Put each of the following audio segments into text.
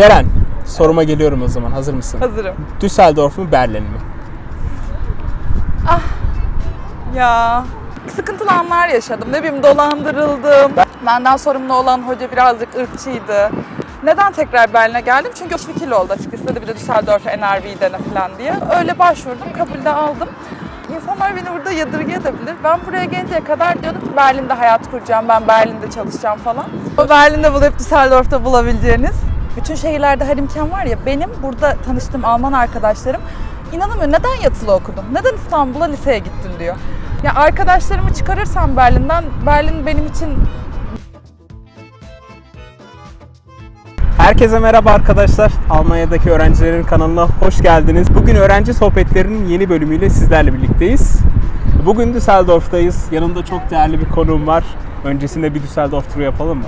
Ceren, soruma geliyorum o zaman. Hazır mısın? Hazırım. Düsseldorf mu Berlin mi? Ya sıkıntılı anlar yaşadım. Ne bileyim dolandırıldım. Benden sorumlu olan hoca birazcık ırkçıydı. Neden tekrar Berlin'e geldim? Çünkü iş fikirli oldu açıkçası. Bir de Düsseldorf'a NRV dene falan diye. Öyle başvurdum, kabulde aldım. İnsanlar beni burada yadırgayabilir. Ben buraya gelinceye kadar diyordum ki Berlin'de hayat kuracağım, ben Berlin'de çalışacağım falan. O Berlin'de bulup Düsseldorf'ta bulabileceğiniz bütün şehirlerde her imkan var ya benim burada tanıştığım Alman arkadaşlarım inanamıyor neden yatılı okudun? Neden İstanbul'a liseye gittin diyor. Ya arkadaşlarımı çıkarırsam Berlin'den Berlin benim için Herkese merhaba arkadaşlar. Almanya'daki öğrencilerin kanalına hoş geldiniz. Bugün öğrenci sohbetlerinin yeni bölümüyle sizlerle birlikteyiz. Bugün Düsseldorf'tayız. Yanımda çok değerli bir konuğum var. Öncesinde bir Düsseldorf turu yapalım mı?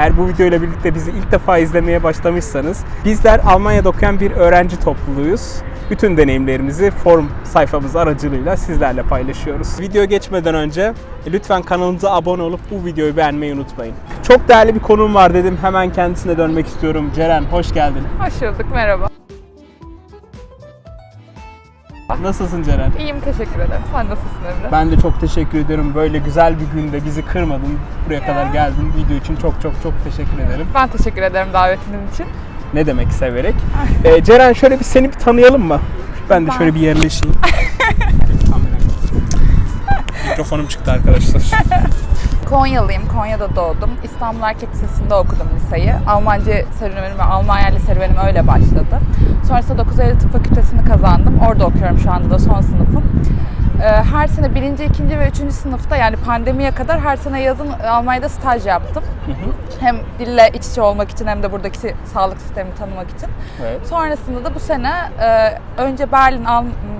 Eğer bu videoyla birlikte bizi ilk defa izlemeye başlamışsanız bizler Almanya'da okuyan bir öğrenci topluluğuyuz. Bütün deneyimlerimizi forum sayfamız aracılığıyla sizlerle paylaşıyoruz. Video geçmeden önce e, lütfen kanalımıza abone olup bu videoyu beğenmeyi unutmayın. Çok değerli bir konuğum var dedim. Hemen kendisine dönmek istiyorum. Ceren hoş geldin. hoş bulduk merhaba. Nasılsın Ceren? İyiyim teşekkür ederim. Sen nasılsın Emre? Ben de çok teşekkür ederim. Böyle güzel bir günde bizi kırmadın. Buraya kadar geldin. Video için çok çok çok teşekkür ederim. Ben teşekkür ederim davetiniz için. Ne demek severek. Ee, Ceren şöyle bir seni bir tanıyalım mı? Ben de şöyle bir yerleşeyim. Mikrofonum çıktı arkadaşlar. Konyalıyım. Konya'da doğdum. İstanbul Erkek Lisesi'nde okudum liseyi. Almanca serüvenim ve Almanya serüvenim öyle başladı. Sonrasında 9 Eylül Tıp Fakültesini kazandım. Orada okuyorum şu anda da son sınıfım. Ee, Her sene birinci, ikinci ve üçüncü sınıfta yani pandemiye kadar her sene yazın Almanya'da staj yaptım. Hem dille iç içe olmak için hem de buradaki sağlık sistemini tanımak için. Evet. Sonrasında da bu sene e, önce Berlin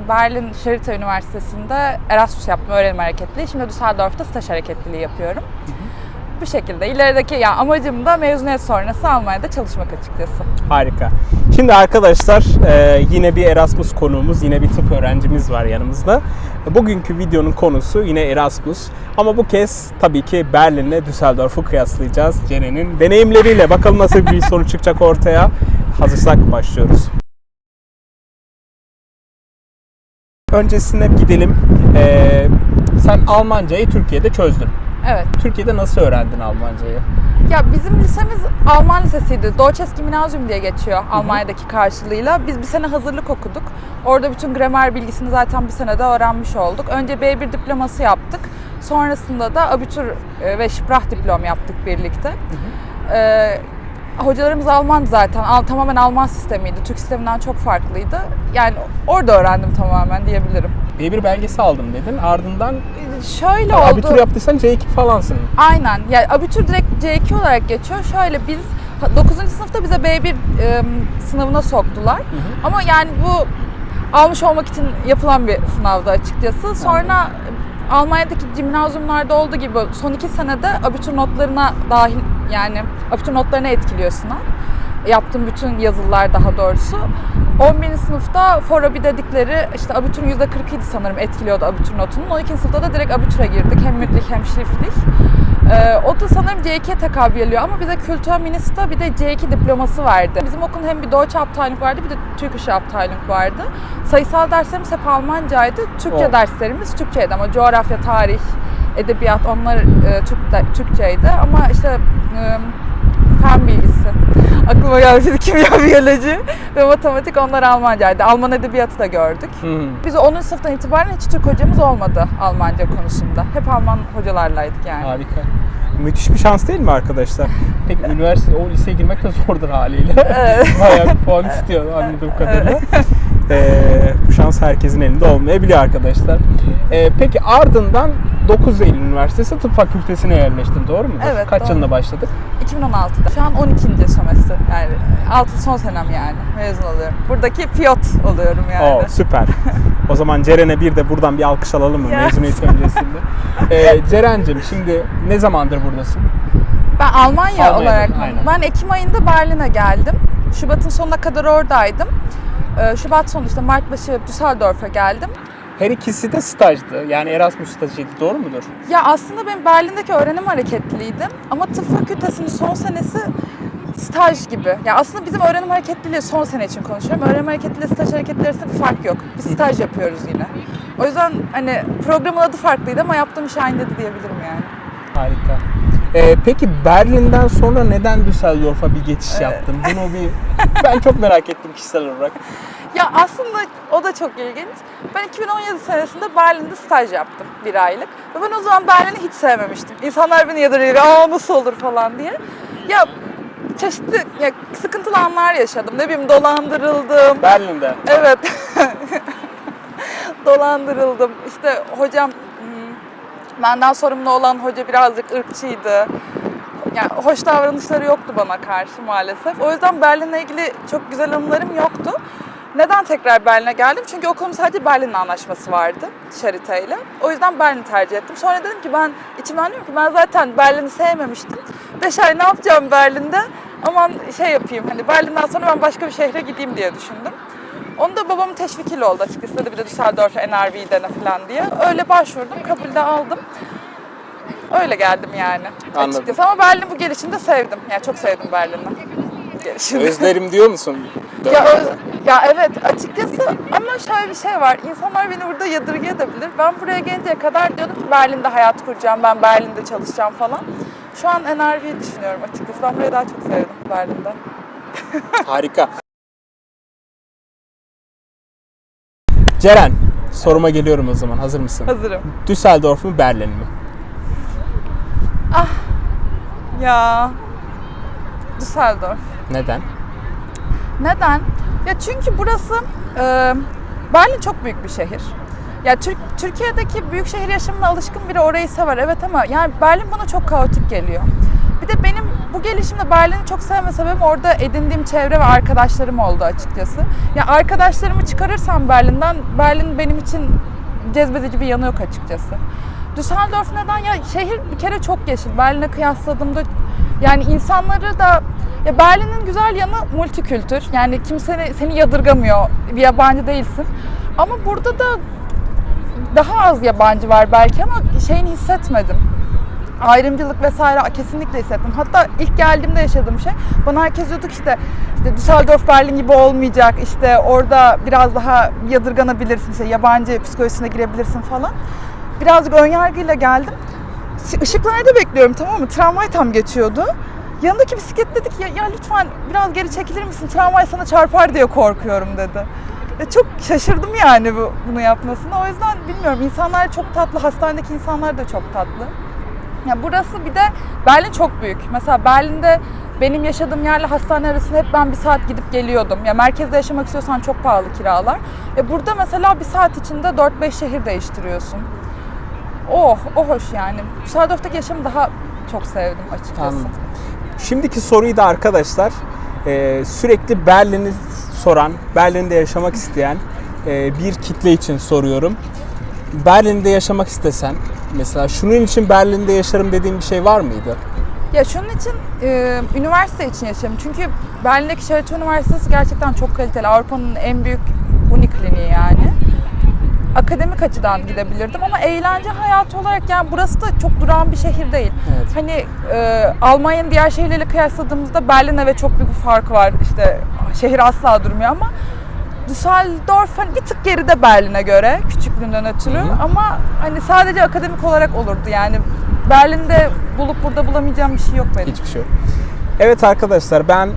Berlin Charité Üniversitesi'nde Erasmus yaptım öğrenim hareketliliği. Şimdi Düsseldorf'ta staj hareketliliği yapıyorum. Bu şekilde ilerideki ya amacım da mezuniyet sonrası Almanya'da çalışmak açıkçası. Harika. Şimdi arkadaşlar e, yine bir Erasmus konuğumuz, yine bir tıp öğrencimiz var yanımızda. Bugünkü videonun konusu yine Erasmus. Ama bu kez tabii ki Berlin'le Düsseldorf'u kıyaslayacağız. Ceren'in deneyimleriyle bakalım nasıl bir sonuç çıkacak ortaya. Hazırsak başlıyoruz. Öncesine gidelim. E, sen Almancayı Türkiye'de çözdün. Evet. Türkiye'de nasıl öğrendin Almancayı? Ya bizim lisemiz Alman lisesiydi. Deutsches Gymnasium diye geçiyor Almanya'daki karşılığıyla. Biz bir sene hazırlık okuduk. Orada bütün gramer bilgisini zaten bir senede öğrenmiş olduk. Önce B1 diploması yaptık. Sonrasında da Abitur e, ve Sprach diplom yaptık birlikte. Ee, hocalarımız Alman zaten. Al, tamamen Alman sistemiydi. Türk sisteminden çok farklıydı. Yani orada öğrendim tamamen diyebilirim. B1 belgesi aldım dedin. Ardından Şöyle oldu. abitur yaptıysan C2 falansın. Aynen. Yani abitur direkt C2 olarak geçiyor. Şöyle biz 9. sınıfta bize B1 e, sınavına soktular. Ama yani bu almış olmak için yapılan bir sınavdı açıkçası. Sonra Almanya'daki gimnazyumlarda olduğu gibi son iki senede abitur notlarına dahil yani abitur notlarına etkiliyor sınav. Yaptığım bütün yazılılar daha doğrusu. 11. sınıfta Forabi dedikleri işte abiturun %40'ıydı sanırım etkiliyordu abitur notunun. 12. sınıfta da direkt abitura girdik. Hem mütlik hem şifrlik. Ee, o da sanırım C2'ye tekabül ediyor ama bize Kültür Minista bir de C2 diploması verdi. Bizim okulun hem bir Deutsche Abteilung vardı bir de Türkische Abteilung vardı. Sayısal derslerimiz hep Almancaydı. Türkçe Oh. derslerimiz Türkçeydi ama coğrafya, tarih, edebiyat onlar e, Türk de- Türkçeydi ama işte e, fen bilgisi. Aklıma geldi fizik, kimya, biyoloji ve matematik onlar Almancaydı. Alman edebiyatı da gördük. Hı. Biz 10. sınıftan itibaren hiç Türk hocamız olmadı Almanca konusunda. Hep Alman hocalarlaydık yani. Harika. Müthiş bir şans değil mi arkadaşlar? Peki üniversite, o liseye girmek de zordur haliyle. Evet. Bayağı bir puan istiyor anladığım kadarıyla. Ee, bu şans herkesin elinde olmayabiliyor arkadaşlar. Ee, peki ardından 9 Eylül Üniversitesi Tıp Fakültesine yerleştin doğru mudur? Evet, Kaç doğru. yılında başladık? 2016'da. Şu an 12. sömestr. Yani 6 son senem yani. Mezun oluyorum. Buradaki piyot oluyorum yani. Oo, süper. O zaman Ceren'e bir de buradan bir alkış alalım mı Ya. mezuniyet öncesinde? Ee, Ceren'cim şimdi ne zamandır buradasın? Ben Almanya olarak aynen. ben Ekim ayında Berlin'e geldim. Şubat'ın sonuna kadar oradaydım. Ee, Şubat sonu işte Mart başı Düsseldorf'a geldim. Her ikisi de stajdı. Yani Erasmus stajıydı doğru mudur? Ya aslında ben Berlin'deki öğrenim hareketliydim ama tıp fakültesinin son senesi staj gibi. Ya aslında bizim öğrenim hareketliliği son sene için konuşuyorum. Öğrenim hareketliliği staj hareketleri arasında bir fark yok. Biz staj yapıyoruz yine. O yüzden hani programın adı farklıydı ama yaptığım iş aynıydı diyebilirim yani. Harika. Ee, peki Berlin'den sonra neden Düsseldorf'a bir geçiş yaptın? Bunu bir ben çok merak ettim kişisel olarak. Ya aslında o da çok ilginç. Ben 2017 senesinde Berlin'de staj yaptım bir aylık. Ve ben o zaman Berlin'i hiç sevmemiştim. İnsanlar beni yadırgıyor, aa nasıl olur falan diye. Ya çeşitli ya, sıkıntılı anlar yaşadım. Ne bileyim dolandırıldım. Berlin'de. Evet. dolandırıldım. İşte hocam benden sorumlu olan hoca birazcık ırkçıydı. Yani hoş davranışları yoktu bana karşı maalesef. O yüzden Berlin'le ilgili çok güzel anılarım yoktu. Neden tekrar Berlin'e geldim? Çünkü okulum sadece Berlin'le anlaşması vardı Charité ile. O yüzden Berlin'i tercih ettim. Sonra dedim ki ben içimden diyorum ki ben zaten Berlin'i sevmemiştim. Beş ay ne yapacağım Berlin'de? Aman şey yapayım hani Berlin'den sonra ben başka bir şehre gideyim diye düşündüm. Onu da babamın teşvikiyle oldu açıkçası. Dedi bir de Düsseldorf'a NRV'yi dene falan diye. Öyle başvurdum, kabul de aldım. Öyle geldim yani Anladım. açıkçası. Ama Berlin bu gelişimde sevdim. Yani çok sevdim Berlin'i. Gelişimde. Özlerim diyor musun? Ya, öz- ya evet açıkçası ama şöyle bir şey var. İnsanlar beni burada yadırgayabilir. Ben buraya gelinceye kadar diyordum ki Berlin'de hayat kuracağım, ben Berlin'de çalışacağım falan. Şu an NRV'yi düşünüyorum açıkçası. Ben burayı daha çok sevdim Berlin'de. Harika. Ceren, soruma geliyorum o zaman. Hazır mısın? Hazırım. Düsseldorf mu Berlin mi? Ya Düsseldorf. Neden? Neden? Ya çünkü burası e, Berlin çok büyük bir şehir. Ya Türk, Türkiye'deki büyük şehir yaşamına alışkın biri orayı sever evet ama yani Berlin bana çok kaotik geliyor. Bir de benim bu gelişimde Berlin'i çok sevme sebebim orada edindiğim çevre ve arkadaşlarım oldu açıkçası. Ya arkadaşlarımı çıkarırsam Berlin'den Berlin benim için cezbedici bir yanı yok açıkçası. Düsseldorf neden? Ya şehir bir kere çok yeşil. Berlin'e kıyasladığımda yani insanları da ya Berlin'in güzel yanı multikültür. Yani kimse seni yadırgamıyor. Bir yabancı değilsin. Ama burada da daha az yabancı var belki ama şeyini hissetmedim. Ayrımcılık vesaire kesinlikle hissettim. Hatta ilk geldiğimde yaşadığım şey bana herkes diyordu ki işte, işte Düsseldorf Berlin gibi olmayacak. İşte orada biraz daha yadırganabilirsin. işte yabancı psikolojisine girebilirsin falan. Birazcık önyargıyla geldim. Işıklarda bekliyorum tamam mı? Tramvay tam geçiyordu. Yanındaki bisiklet dedi ki ya, ya lütfen biraz geri çekilir misin? Tramvay sana çarpar diye korkuyorum dedi. Ya çok şaşırdım yani bu, bunu yapmasına. O yüzden bilmiyorum insanlar çok tatlı. Hastanedeki insanlar da çok tatlı. Ya burası bir de Berlin çok büyük. Mesela Berlin'de benim yaşadığım yerle hastane arasında hep ben bir saat gidip geliyordum. Ya merkezde yaşamak istiyorsan çok pahalı kiralar. E burada mesela bir saat içinde 4-5 şehir değiştiriyorsun. Oh, o hoş yani. Düsseldorf'taki yaşamı daha çok sevdim açıkçası. Anladım. Şimdiki soruyu da arkadaşlar e, sürekli Berlin'i soran, Berlin'de yaşamak isteyen e, bir kitle için soruyorum. Berlin'de yaşamak istesen mesela şunun için Berlin'de yaşarım dediğin bir şey var mıydı? Ya şunun için e, üniversite için yaşadım. Çünkü Berlin'deki Charité Üniversitesi gerçekten çok kaliteli. Avrupa'nın en büyük unikliniği yani. Akademik açıdan gidebilirdim ama eğlence hayatı olarak yani burası da çok durağan bir şehir değil. Evet. Hani e, Almanya'nın diğer şehirleriyle kıyasladığımızda Berlin'le ve çok büyük bir fark var. İşte şehir asla durmuyor ama Düsseldorf hani bir tık geride Berlin'e göre küçüklüğünden ötürü Hı hı. ama hani sadece akademik olarak olurdu yani Berlin'de bulup burada bulamayacağım bir şey yok benim. Hiçbir şey yok. Evet arkadaşlar ben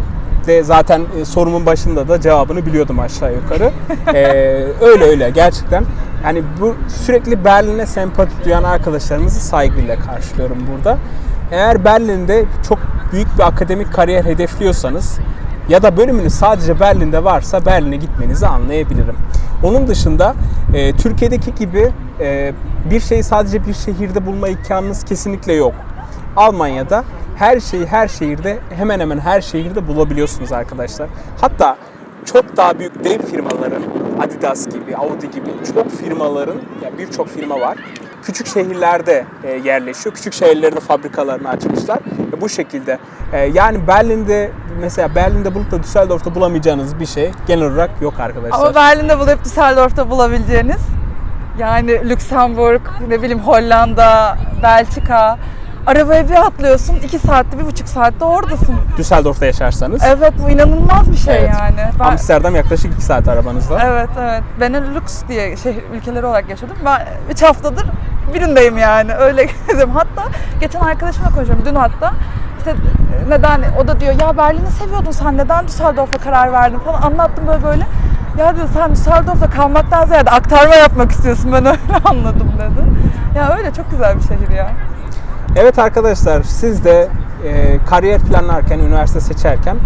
de zaten e, sorumun başında da cevabını biliyordum aşağı yukarı. Ee, öyle öyle gerçekten. Yani bu sürekli Berlin'e sempati duyan arkadaşlarımızı saygıyla karşılıyorum burada. Eğer Berlin'de çok büyük bir akademik kariyer hedefliyorsanız ya da bölümünüz sadece Berlin'de varsa Berlin'e gitmenizi anlayabilirim. Onun dışında e, Türkiye'deki gibi e, bir şeyi sadece bir şehirde bulma imkanınız kesinlikle yok. Almanya'da her şeyi her şehirde hemen hemen her şehirde bulabiliyorsunuz arkadaşlar. Hatta çok daha büyük dev firmaların Adidas gibi, Audi gibi çok firmaların, yani birçok firma var. Küçük şehirlerde e, yerleşiyor. Küçük şehirlerde fabrikalarını açmışlar. Ve bu şekilde e, yani Berlin'de mesela Berlin'de bulup da Düsseldorf'ta bulamayacağınız bir şey genel olarak yok arkadaşlar. Ama Berlin'de bulup Düsseldorf'ta bulabileceğiniz yani Lüksemburg, ne bileyim Hollanda, Belçika. Arabaya bir atlıyorsun, iki saatte, bir buçuk saatte oradasın. Düsseldorf'ta yaşarsanız. Evet bu inanılmaz bir şey Evet. yani. Ben, Amsterdam yaklaşık 2 saat arabanızda. evet evet. Benelux diye şehir ülkeleri olarak yaşadım. Ben 3 haftadır birindeyim yani. Öyle gezdim. Hatta geçen arkadaşımla konuşuyorum. Dün hatta işte neden o da diyor ya Berlin'i seviyordun sen neden Düsseldorf'a karar verdin falan anlattım böyle böyle. Ya dedi sen Düsseldorf'ta kalmaktan ziyade aktarma yapmak istiyorsun ben öyle anladım dedi. Ya öyle çok güzel bir şehir ya. Evet arkadaşlar siz de e, kariyer planlarken, üniversite seçerken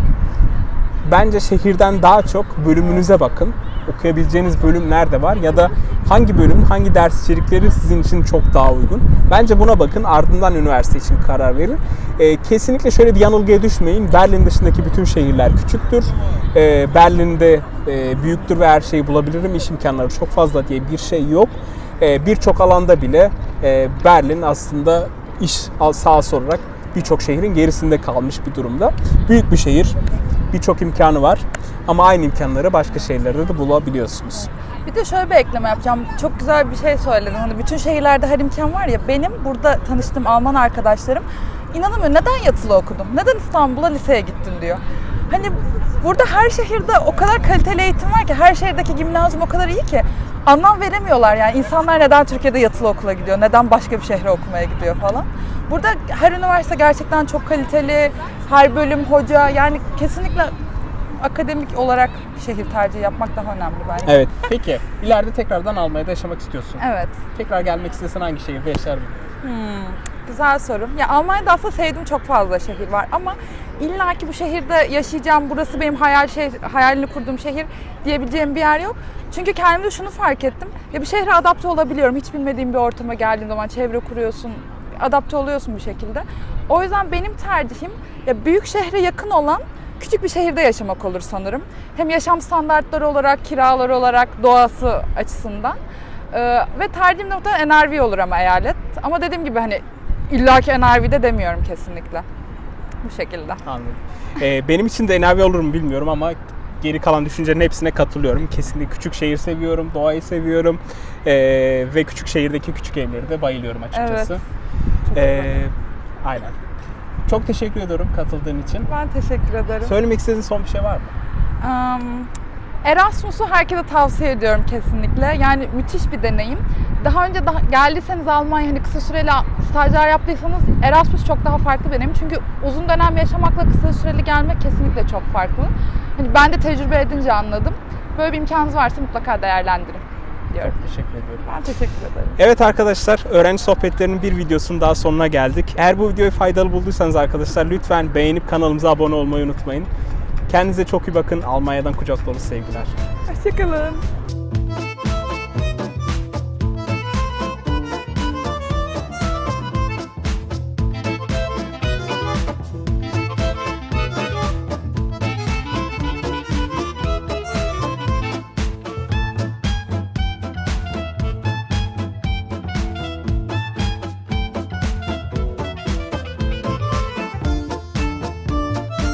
bence şehirden daha çok bölümünüze bakın. Okuyabileceğiniz bölüm nerede var ya da hangi bölüm, hangi ders içerikleri sizin için çok daha uygun. Bence buna bakın ardından üniversite için karar verin. E, kesinlikle şöyle bir yanılgıya düşmeyin. Berlin dışındaki bütün şehirler küçüktür. E, Berlin'de e, büyüktür ve her şeyi bulabilirim. İş imkanları çok fazla diye bir şey yok. E, Birçok alanda bile e, Berlin aslında iş sahası olarak birçok şehrin gerisinde kalmış bir durumda. Büyük bir şehir, birçok imkanı var ama aynı imkanları başka şehirlerde de bulabiliyorsunuz. Bir de şöyle bir ekleme yapacağım. Çok güzel bir şey söyledin. Hani bütün şehirlerde her imkan var ya. Benim burada tanıştığım Alman arkadaşlarım inanamıyor. Neden yatılı okudun? Neden İstanbul'a liseye gittin diyor. Hani burada her şehirde o kadar kaliteli eğitim var ki her şehirdeki gimnazyum o kadar iyi ki anlam veremiyorlar yani insanlar neden Türkiye'de yatılı okula gidiyor, neden başka bir şehre okumaya gidiyor falan. Burada her üniversite gerçekten çok kaliteli, her bölüm hoca yani kesinlikle akademik olarak şehir tercihi yapmak daha önemli bence. Evet. Peki ileride tekrardan Almanya'da yaşamak istiyorsun. Evet. Tekrar gelmek istesen hangi şehirde yaşardın? Güzel soru. Ya Almanya'da aslında sevdiğim çok fazla şehir var ama illa ki bu şehirde yaşayacağım, burası benim hayal şehir, hayalini kurduğum şehir diyebileceğim bir yer yok. Çünkü kendimde şunu fark ettim. Ya bir şehre adapte olabiliyorum. Hiç bilmediğim bir ortama geldiğin zaman çevre kuruyorsun, adapte oluyorsun bir şekilde. O yüzden benim tercihim ya büyük şehre yakın olan küçük bir şehirde yaşamak olur sanırım. Hem yaşam standartları olarak, kiralar olarak, doğası açısından. Ee, ve tercihim muhtemelen NRV olur ama eyalet. Ama dediğim gibi hani illaki NRV'de demiyorum kesinlikle. Bu şekilde. Anladım. Ee, benim için de enavi olur mu bilmiyorum ama geri kalan düşüncelerin hepsine katılıyorum. Kesinlikle küçük şehir seviyorum, doğayı seviyorum Ee, ve küçük şehirdeki küçük evleri de bayılıyorum açıkçası. Evet. Güzel. aynen. Çok teşekkür ediyorum katıldığın için. Ben teşekkür ederim. Söylemek istediğin son bir şey var mı? Um, Erasmus'u herkese tavsiye ediyorum kesinlikle. Yani müthiş bir deneyim. Daha önce daha geldiyseniz Almanya hani kısa süreli stajyer yaptıysanız Erasmus çok daha farklı bir deneyim. Çünkü uzun dönem yaşamakla kısa süreli gelmek kesinlikle çok farklı. Hani ben de tecrübe edince anladım. Böyle bir imkanınız varsa mutlaka değerlendirin diyorum. Çok teşekkür ediyorum. Ben teşekkür ederim. Evet arkadaşlar, öğrenci sohbetlerinin bir videosunun daha sonuna geldik. Eğer bu videoyu faydalı bulduysanız arkadaşlar lütfen beğenip kanalımıza abone olmayı unutmayın. Kendinize çok iyi bakın. Almanya'dan kucak dolu sevgiler. Hoşçakalın.